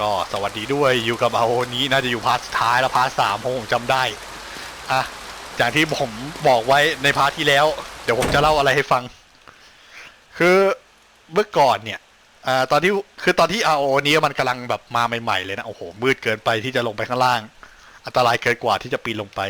ก็สวัสดีด้วยอยู่กับเอานี้น่าจะอยู่พาร์ทสุดท้ายแล้วพาร์ทสามผมจำได้อะจากที่ผมบอกไว้ในพาร์ทที่แล้ว เดี๋ยวผมจะเล่าอะไรให้ฟัง คือเมื่อก่อนเนี่ยอ่าตอนที่คือตอนที่ RO นี้มันกำลังแบบมาใหม่ๆเลยนะโอ้โหมืดเกินไปที่จะลงไปข้างล่าง อันตรายเกินกว่าที่จะปีนลงไป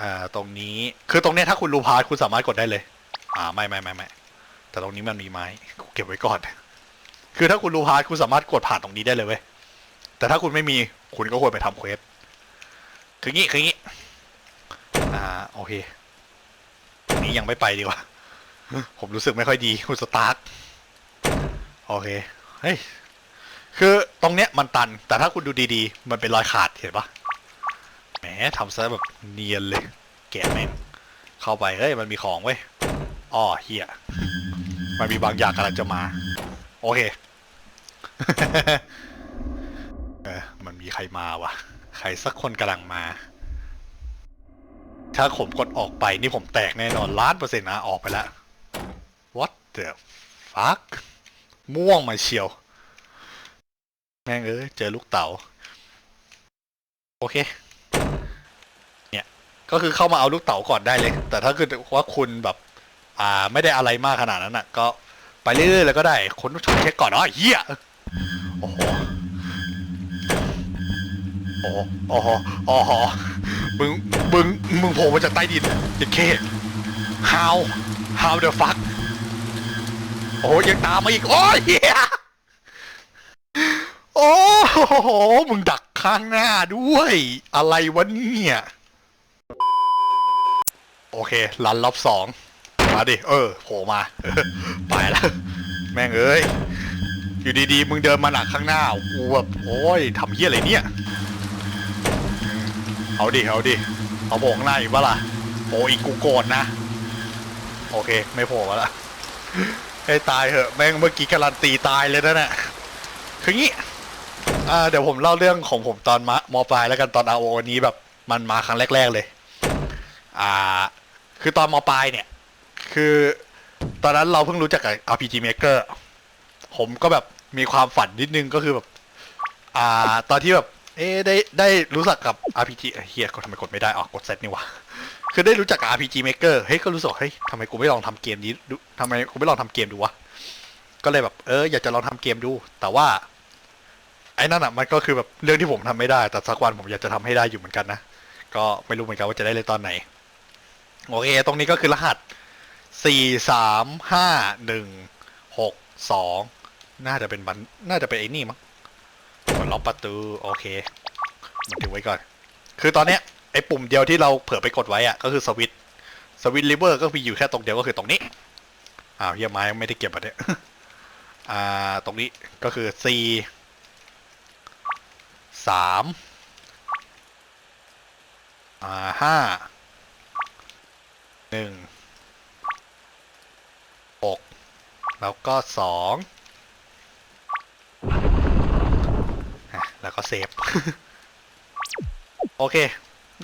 อ่าตรงนี้คือตรงเนี้ยถ้าคุณรู้พาร์ทคุณสามารถกดได้เลย อ่าไม่ไม่ไม่ไม่แต่ตรงนี้มันมีไม้เก็บไว้ก่อน คือถ้าคุณรู้พาร์ทคุณสามารถกดผ่านตรงนี้ได้เลยเว้ย แต่ถ้าคุณไม่มีคุณก็ควรไปทำเควส คืองี้คืองี้ อ่าโอเค นี้ยังไม่ไปดีกว่า ผมรู้สึกไม่ค่อยดีคุณสตาร์ทโอเค เฮ้ย คือตรงเนี้ยมันตัน แต่ถ้าคุณดูดีๆ มันเป็นรอยขาดเห็นปะแหมทำซะแบบเนียนเลย แกะแม่งเข้าไป เฮ้ย มันมีของเว้ยอ้อเฮียมันมีบางอย่างกำลังจะมา โอเค เออมันมีใครมาวะใครสักคนกำลังมา ถ้าผมกดออกไปนี่ผมแตกแน่นอนล้านเปอร์เซ็นต์นะออกไปแล้ว what the fuck ม่วงมาเชียว แม่งเอ้ยเจอลูกเต๋าโอเค เนี่ย ก็คือเข้ามาเอาลูกเต๋าก่อนได้เลย แต่ถ้าคือว่าคุณแบบ อ่า ไม่ได้อะไรมากขนาดนั้นอะ ก็ไปเรื่อยๆแล้วก็ได้ คนต้องเช็คก่อนอ๋อเฮีย โอ้โหโอ้โหโอ้โหโอ้โหมึง มึง มึงโผล่มาจากใต้ดินเด็กเค how how the fuck โอ้โหยังตามมาอีก โอ้ยเฮียโอ้โห มึงดักข้างหน้าด้วย อะไรวะเนี่ย โอเครันรอบสอง มาดิ เออ โผล่มา ไปแล้ว แม่งเอ้ย อยู่ดีๆ มึงเดินมาหนักข้างหน้ากูแบบโอ้ยทำเฮี้ยอะไรเนี่ย เอาดิ เอาดิ เอาโผล่ข้างหน้าอีกปะล่ะโอ้อีกกูโกรธนะ โอเค ไม่โผล่มาละให้ตายเหอะ แม่งเมื่อกี้การันตีตายเลยนะเนี่ยคืองี้เดี๋ยวผมเล่าเรื่องของผมตอนมมปลายแล้วกันตอนอาโอนี้แบบมันมาครั้งแรก ๆเลย อ่า คือตอนมปลายเนี่ย คือตอนนั้นเราเพิ่งรู้จักกับ RPG Maker ผมก็แบบมีความฝันนิดนึงก็คือแบบ อ่า ตอนที่แบบ เอ๊ะได้ได้รู้จักกับ RPG เอ้ยเฮียก็ทำไมกดไม่ได้อ๋อกดเซตนี่วะคือได้รู้จักกับ RPG Maker เฮ้ยก็รู้สึกว่าเฮ้ยทำไมกูไม่ลองทำเกมนี้ดูทำไมกูไม่ลองทำเกมดูวะก็เลยแบบเอออยากจะลองทำเกมดู แต่ว่า ไอ้นั่นอะมันก็คือแบบเรื่องที่ผมทำไม่ได้ แต่สักวันผมอยากจะทำให้ได้อยู่เหมือนกันนะก็ไม่รู้เหมือนกันว่าจะได้เลยตอนไหนโอเคตรงนี้ก็คือรหัสสี่สามห้าหนึ่งหกสอง น่าจะเป็นบัน น่าจะเป็นไอ้นี่มั้งกดล็อกประตูโอเค มันถือไว้ก่อน คือตอนเนี้ยไอ้ปุ่มเดียวที่เราเผื่อไปกดไว้อะก็คือสวิตช์สวิตช์ลิเวอร์ก็มีอยู่แค่ตรงเดียวก็คือตรงนี้ อ้าวเฮียไม้ไม่ได้เก็บอะเนี่ย อ่า ตรงนี้ก็คือ C สามอ่าห้าหนึ่งหกแล้วก็สองอะ แล้วก็เซฟ โอเค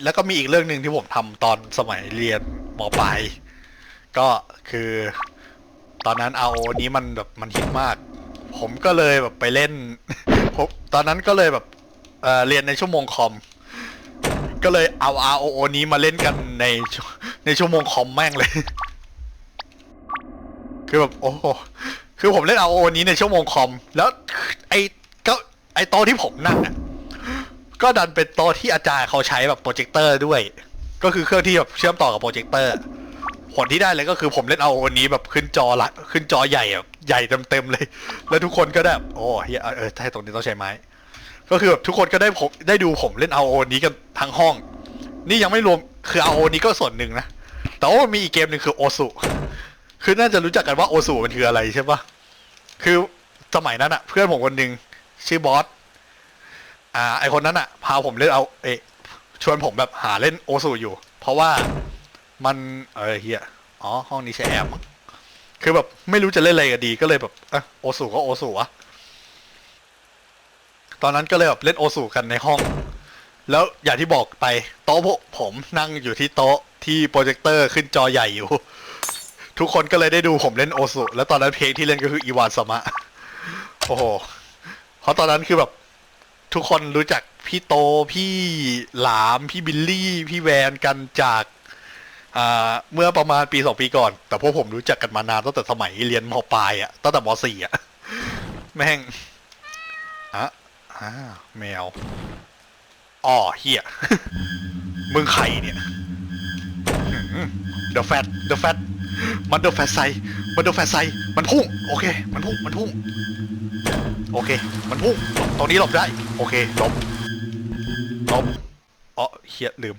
แล้วก็มีอีกเรื่องหนึ่งที่ผมทำตอนสมัยเรียนมปลายก็คือตอนนั้นเอานี้มันแบบมันฮิตมาก ผมก็เลยแบบไปเล่นผมตอนนั้นก็เลยแบบเเรียนในชั่วโมงคอม ก็เลยเอา ROO นี้มาเล่นกันในในชั่วโมงคอมแม่งเลย คือแบบโอ้คือผมเล่น ROO นี้ในชั่วโมงคอม แล้วไอ ไอโต๊ะที่ผมนั่งอะก็ดันเป็นโต๊ะที่อาจารย์เขาใช้แบบโปรเจคเตอร์ด้วย ก็คือเครื่องที่แบบเชื่อมต่อกับโปรเจคเตอร์ ผลที่ได้เลยก็คือผมเล่นเอาวันนี้แบบขึ้นจอละขึ้นจอใหญ่อะใหญ่เต็มๆเลย แล้วทุกคนก็ได้โอ้เฮียเออใช่ตรงนี้ต้องใช้ไม้ ก็คือแบบทุกคนก็ได้ผมได้ดูผมเล่นเอาโอนี้กันทั้งห้อง นี่ยังไม่รวมคือเอาโอนี้ก็ส่วนหนึ่งนะแต่ว่ามีอีกเกมหนึ่งคือโอสุคือน่าจะรู้จักกันว่าโอสุมันคืออะไรใช่ปะคือสมัยนั้นอะเพื่อนผมคนหนึ่ง ชื่อบอสอ่า ไอคนนั้นอะพาผมเล่นเอา เอะชวนผมแบบหาเล่นโอสุอยู่ เพราะว่ามันเออเฮียอ๋อ ห้องนี้ใช้แอมคือแบบไม่รู้จะเล่นอะไรกันดีก็เลยแบบเออโอสุก็โอสุวะตอนนั้นก็เลยแบบเล่นโอสุกันในห้อง แล้วอย่างที่บอกไป โต๊ะผมผมนั่งอยู่ที่โต๊ะที่โปรเจคเตอร์ขึ้นจอใหญ่อยู่ ทุกคนก็เลยได้ดูผมเล่นโอสุแล้วตอนนั้นเพลงที่เล่นก็คืออีวานสมะโอ้โห เพราะตอนนั้นคือแบบ ทุกคนรู้จักพี่โตพี่หลามพี่บิลลี่ พี่แวนกันจากเมื่อประมาณปีสองปีก่อน แต่พวกผมรู้จักกันมานานตั้งแต่สมัยเรียนมปลายอะตั้งแต่มสี่อะแม่งอะอ่าแมวอ๋อเฮียมึงใครเนี่ยเดอะแฟตเดอะแฟตมันเดอะแฟตไซมันเดอะแฟตไซมันพุ่ง โอเค มันพุ่ง มันพุ่ง โอเค มันพุ่งตรงนี้หลบได้ โอเคหลบหลบอ๋อเฮียลืม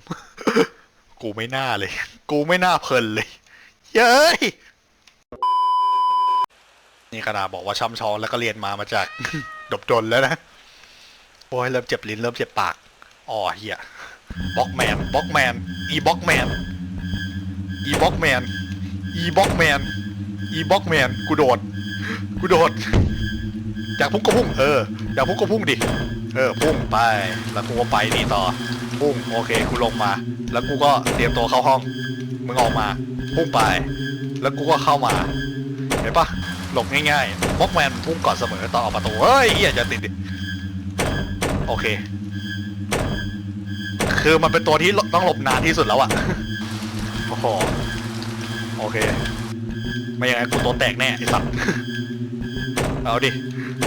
กูไม่น่าเลย กูไม่น่าเพลินเลย เย้ย นี่ขนาดบอกว่าช่ำชองแล้วก็เรียนมามาจากดบดนแล้วนะ โอ้ยเริ่มเจ็บลิ้นเริ่มเจ็บปาก อ๋อเฮียบ็อกแมนบ็อกแมน อีบ็อกแมน อีบ็อกแมน อีบ็อกแมน อีบ็อกแมน กูโดด กูโดด อยากพุ่งก็พุ่ง เออ อยากพุ่งก็พุ่งดิ เออ พุ่งไป แล้วกูก็ไปนี่ต่อ พุ่ง โอเค กูลงมา แล้วกูก็เตรียมตัวเข้าห้อง มึงออกมา พุ่งไป แล้วกูก็เข้ามา เห็นปะหลบง่ายๆบ็อกแมนพุ่งก่อนเสมอตอนออกประตู เฮ้ยเฮียจะติดดิ โอเค คือมันเป็นตัวที่ต้องหลบนานที่สุดแล้วอะโอ้โห โอเค ไม่อย่างนั้นกูตัวแตกแน่ไอ้สัตว์ เอาดิ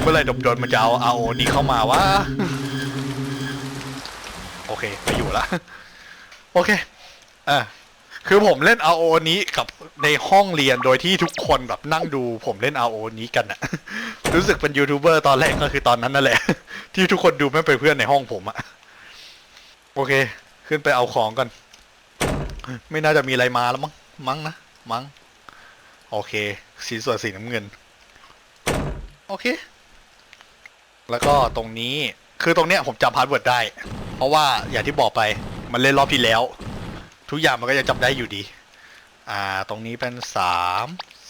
มื่อไหรดบโดนมันจะเอาเอานี่เข้ามาวะโอเคไม่อยู่ละโอเคอะคือผมเล่น RO นี้กับในห้องเรียนโดยที่ทุกคนแบบนั่งดูผมเล่น RO นี้กันอะรู้สึกเป็นยูทูบเบอร์ตอนแรกก็คือตอนนั้นนั่นแหละ ที่ทุกคนดูไม่เป็นเพื่อนในห้องผมอะโอเค ขึ้นไปเอาของกัน ไม่น่าจะมีอะไรมาแล้วมั้งมั้งนะมั้งโอเค สีส่วนสีน้ำเงิน โอเค แล้วก็ตรงนี้คือตรงเนี้ยผมจำพาสเวิร์ดได้ เพราะว่าอย่างที่บอกไปมันเล่นรอบที่แล้ว ทุกอย่างมันก็ยังจำได้อยู่ดี อ่าตรงนี้เป็นสาม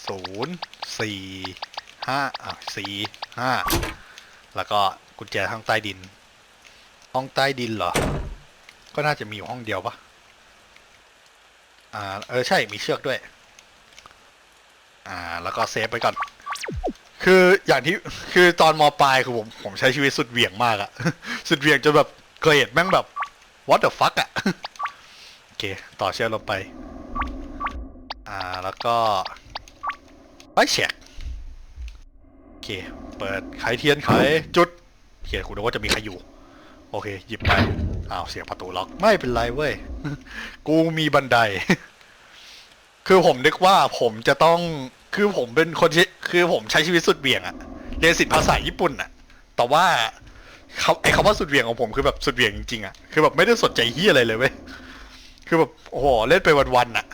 ศูนย์สี่ห้าอะสี่ห้าแล้วก็กุญแจห้องใต้ดิน ห้องใต้ดินเหรอ ก็น่าจะมีอยู่ห้องเดียวปะอ่าเออใช่มีเชือกด้วย อ่าแล้วก็เซฟไปก่อน คืออย่างที่คือตอนมปลายคือผมผมใช้ชีวิตสุดเหวี่ยงมากอะสุดเหวี่ยงจนแบบเกรดแม่งแบบ what the fuck อะโอเค ต่อเชื่อลงไป อ่าแล้วก็ไอ้เช็คโอเค เปิดไขเทียนไขจุดเขียนคุณว่าจะมีใครอยู่ โอเค หยิบไปอ้าวเสียงประตูล็อกไม่เป็นไรเว้ย กูมีบันได คือผมนึกว่าผมจะต้อง คือผมเป็นคนที่คือผมใช้ชีวิตสุดเบี่ยงอะเรียนศิลปภาษาญี่ปุ่นอะแต่ว่าเขาไอคำว่าสุดเบี่ยงของผมคือแบบสุดเบี่ยงจริงๆอะคือแบบไม่ได้สนใจเฮียอะไรเลยเว้ยคือแบบโอ้โหเล่นไปวันๆอะ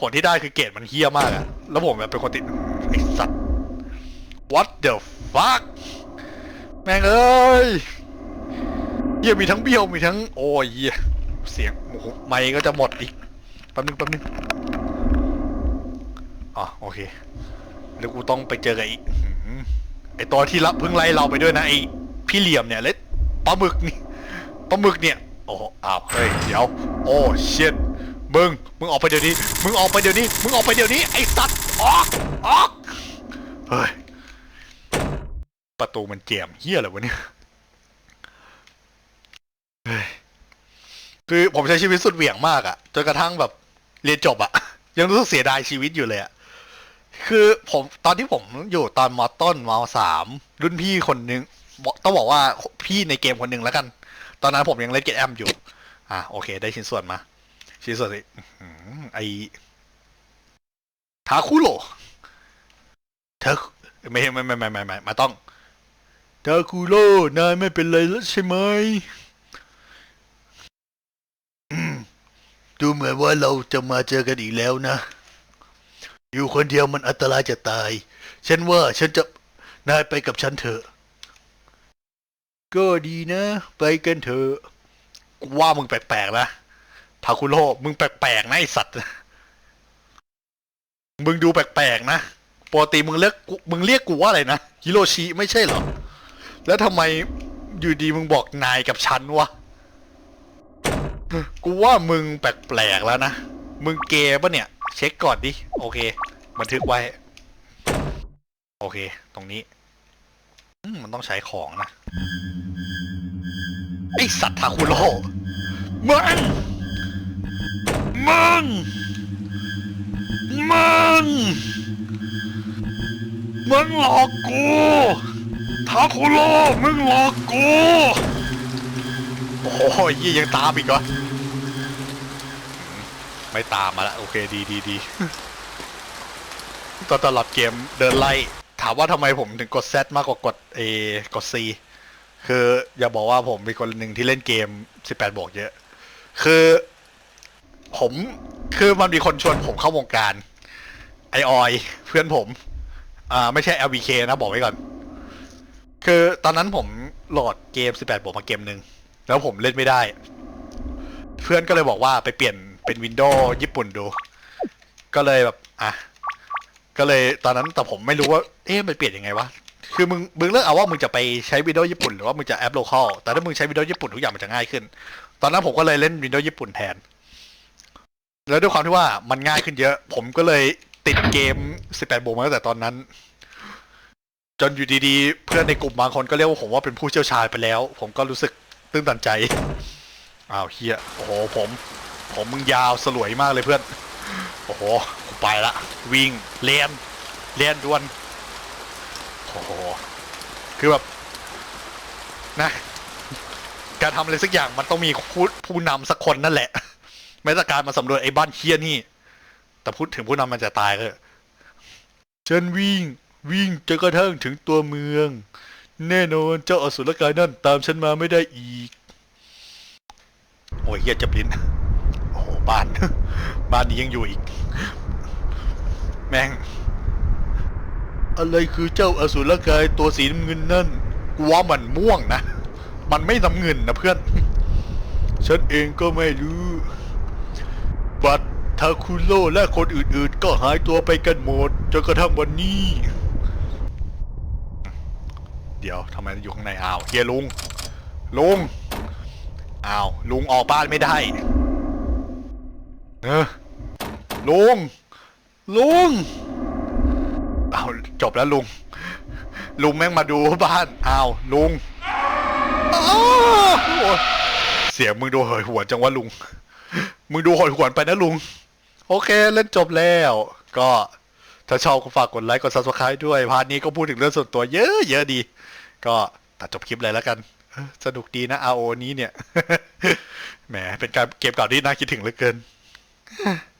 ผลที่ได้คือเกรดมันเฮี้ยมากอะแล้วผมแบบเป็นคนติดไอสัตว์ what the fuck แม่งเอ้ยเฮียมีทั้งเบี้ยวมีทั้งโอ้ยเหี้ยเสียงโอ้โหไมค์ก็จะหมดอีกแป๊บนึงแป๊บนึง อ๋อโอเคแล้วกูต้องไปเจอกับอีกอื้อหือไอตัวที่รับเพิ่งไล่เราไปด้วยนะไอ้พี่เหลี่ยมเนี่ยเล็ดปลาหมึกนี่ปลาหมึกเนี่ยโอ้อ้าวเฮ้ยเดี๋ยวโอ้เชิดมึงมึงออกไปเดี๋ยวนี้ มึงออกไปเดี๋ยวนี้ มึงออกไปเดี๋ยวนี้ไอ้สัตว์ออกออกเฮ้ยประตูมันเจียมเฮี้ยอะไรวะเนี่ยเฮ้ยคือผมใช้ชีวิตสุดเหวี่ยงมากอะจนกระทั่งแบบเรียนจบอะยังรู้สึกเสียดายชีวิตอยู่เลยอะ คือผมตอนที่ผมอยู่ตอนมอต้นมอสามรุ่นพี่คนนึงบอกต้องบอกว่าพี่ในเกมคนหนึ่งแล้วกัน ตอนนั้นผมยังเล่นเกมแอมอยู่ อะโอเค ได้ชิ้นส่วนมา ชิ้นส่วนสิไอทาคุโรเธอไม่ไม่ไม่ไม่ไม่ไม่มาต้องทาคุโรนายไม่เป็นไรแล้วใช่ไหมดูเหมือนว่าเราจะมาเจอกันอีกแล้วนะ อยู่คนเดียวมันอันตรายจะตาย ฉันว่าฉันจะนายไปกับฉันเถอะ ก็ดีนะ ไปกันเถอะกูว่ามึงแปลกๆนะทาคุโร่มึงแปลกๆนะไอสัตว์ มึงดูแปลกๆนะปกติมึงเรียกมึงเรียกกูว่าอะไรนะฮิโรชิไม่ใช่เหรอ แล้วทำไมอยู่ดีมึงบอกนายกับฉันวะ กูว่ามึงแปลกๆแล้วนะ มึงเกย์ปะเนี่ย เช็คก่อนดิ โอเค บันทึกไว้ โอเค ตรงนี้มันต้องใช้ของนะ ไอสัตว์ทาคุโร่มึง มึง มึง มึงหลอกกูทาคุโร่มึงหลอกกู โอ้ยยังตามอีกเหรอ ไม่ตามมาละโอเคดีดีดีตอนตลอดเกมเดินไล่ ถามว่าทำไมผมถึงกด Z มากกว่ากด A กด C คืออย่าบอกว่าผมเป็นคนหนึ่งที่เล่นเกม 18 บวกเยอะ คือผมคือมันมีคนชวนผมเข้าวงการ ไอออยเพื่อนผม อ่า ไม่ใช่ LBK นะบอกไว้ก่อน คือตอนนั้นผมโหลดเกม 18 บวกมาเกมหนึ่ง แล้วผมเล่นไม่ได้ เพื่อนก็เลยบอกว่าไปเปลี่ยน เป็นวินโดว์ญี่ปุ่นดู ก็เลยแบบ อะ ก็เลยตอนนั้นแต่ผมไม่รู้ว่า เอ๊ะมันเปลี่ยนยังไงวะ คือมึงมึงเลือกเอาว่ามึงจะไปใช้วินโดว์ญี่ปุ่นหรือว่ามึงจะแอปโลคอลแต่ถ้ามึงใช้วินโดว์ญี่ปุ่นทุกอย่างมันจะง่ายขึ้น ตอนนั้นผมก็เลยเล่นวินโดว์ญี่ปุ่นแทน แล้วด้วยความที่ว่ามันง่ายขึ้นเยอะ ผมก็เลยติดเกม 18บวกมาตั้งแต่ตอนนั้น จนอยู่ดีๆ เพื่อนในกลุ่มบางคนก็เรียกว่าผมว่าเป็นผู้เชี่ยวชาญไปแล้ว ผมก็รู้สึกตื้นตันใจ อ้าวเฮียโอ้โหผม ผมมึงยาวสลวยมากเลยเพื่อน โอ้โหไปละ วิ่งเลียนเลียนดวน โอ้โห คือแบบ นะ การทำอะไรสักอย่างมันต้องมีผู้ผู้นำสักคนนั่นแหละแม้แต่การมาสำรวจไอ้บ้านเคียนี่ แต่พูดถึงผู้นำมันจะตายก็เถอะฉันวิ่ง วิ่งจนกระทั่งถึงตัวเมือง แน่นอนเจ้าอสุรกายนั่นตามฉันมาไม่ได้อีก โอ้ยเฮียจับลิ้น บ้าน บ้านนี้ยังอยู่อีก แม่ง อะไรคือเจ้าอสุรกายตัวสีน้ำเงินนั่นกูว่ามันม่วงนะ มันไม่น้ำเงินนะเพื่อน ฉันเองก็ไม่รู้บัตทาคุโรและคนอื่นๆ ก็หายตัวไปกันหมดจนกระทั่งวันนี้ เดี๋ยวทำไมอยู่ข้างในอ้าวเฮียลุงลุงอ้าวลุงออกบ้านไม่ได้ เออลุง ลุง เอาจบแล้วลุง ลุงแม่งมาดูบ้านอ้าวลุงอ้าวโอ้ยเสียงมึงดูเหยหวนจังวะลุง มึงดูหอยหวนไปนะลุง โอเคเล่นจบแล้ว ก็ถ้าชอบก็ฝากกดไลค์กด subscribe ด้วย พาร์ทนี้ก็พูดถึงเรื่องส่วนตัวเยอะเยอะดี ก็ตัดจบคลิปเลยแล้วกัน สนุกดีนะ RO นี้เนี่ย แหมเป็นการเกมเก่าที่น่าคิดถึงเหลือเกิน Huh.